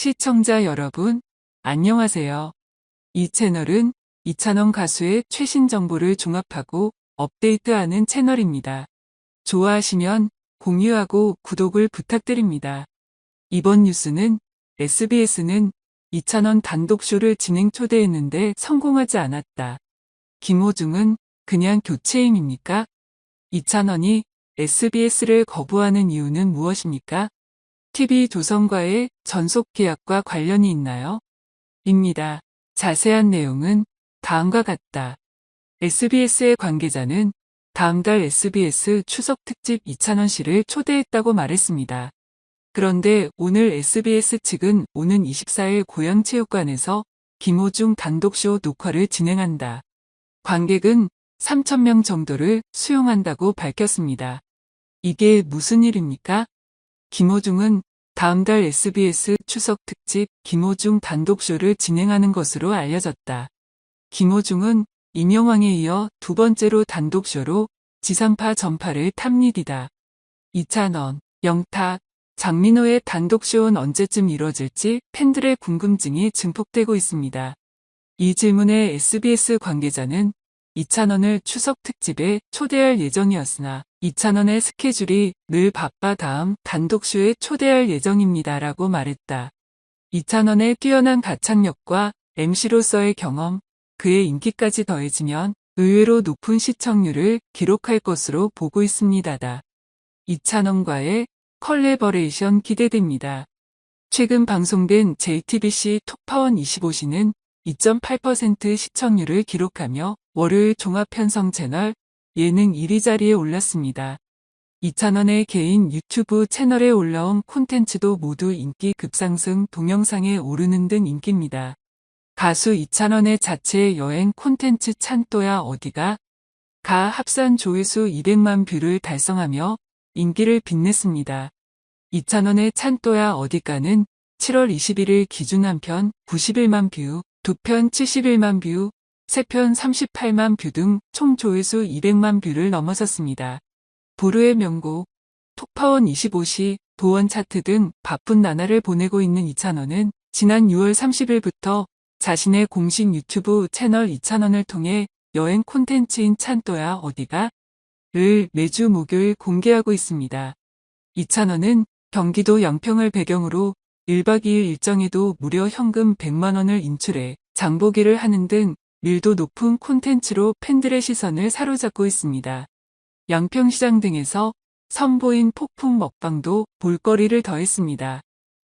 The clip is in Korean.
시청자 여러분, 안녕하세요. 이 채널은 이찬원 가수의 최신 정보를 종합하고 업데이트하는 채널입니다. 좋아하시면 공유하고 구독을 부탁드립니다. 이번 뉴스는 SBS는 이찬원 단독쇼를 진행 초대했는데 성공하지 않았다. 김호중은 그냥 교체임입니까? 이찬원이 SBS를 거부하는 이유는 무엇입니까? TV조선과의 전속 계약과 관련이 있나요? 입니다. 자세한 내용은 다음과 같다. SBS의 관계자는 다음 달 SBS 추석 특집 이찬원 씨를 초대했다고 말했습니다. 그런데 오늘 SBS 측은 오는 24일 고양체육관에서 김호중 단독쇼 녹화를 진행한다. 관객은 3,000명 정도를 수용한다고 밝혔습니다. 이게 무슨 일입니까? 김호중은 다음 달 SBS 추석 특집 김호중 단독쇼를 진행하는 것으로 알려졌다. 김호중은 임영왕에 이어 두 번째로 단독쇼로 지상파 전파를 탑니다. 이찬원, 영탁, 장민호의 단독쇼는 언제쯤 이뤄질지 팬들의 궁금증이 증폭되고 있습니다. 이 질문에 SBS 관계자는 이찬원을 추석 특집에 초대할 예정이었으나 이찬원의 스케줄이 늘 바빠 다음 단독쇼에 초대할 예정입니다. 라고 말했다. 이찬원의 뛰어난 가창력과 MC로서의 경험, 그의 인기까지 더해지면 의외로 높은 시청률을 기록할 것으로 보고 있습니다. 이찬원과의 컬래버레이션 기대됩니다. 최근 방송된 JTBC 톡파원 25시는 2.8% 시청률을 기록하며 월요일 종합편성 채널 예능 1위 자리에 올랐습니다. 이찬원의 개인 유튜브 채널에 올라온 콘텐츠도 모두 인기 급상승 동영상에 오르는 등 인기입니다. 가수 이찬원의 자체 여행 콘텐츠 찬또야 어디가 가 합산 조회수 200만 뷰를 달성하며 인기를 빛냈습니다. 이찬원의 찬또야 어디가는 7월 21일 기준 한편 91만 뷰, 두 편 71만 뷰, 세편 38만 뷰 등 총 조회수 200만 뷰를 넘어섰습니다. 보루의 명곡, 톡파원 25시, 도원 차트 등 바쁜 나날을 보내고 있는 이찬원은 지난 6월 30일부터 자신의 공식 유튜브 채널 이찬원을 통해 여행 콘텐츠인 찬또야 어디가? 를 매주 목요일 공개하고 있습니다. 이찬원은 경기도 양평을 배경으로 1박 2일 일정에도 무려 현금 100만원을 인출해 장보기를 하는 등 밀도 높은 콘텐츠로 팬들의 시선을 사로잡고 있습니다. 양평시장 등에서 선보인 폭풍 먹방도 볼거리를 더했습니다.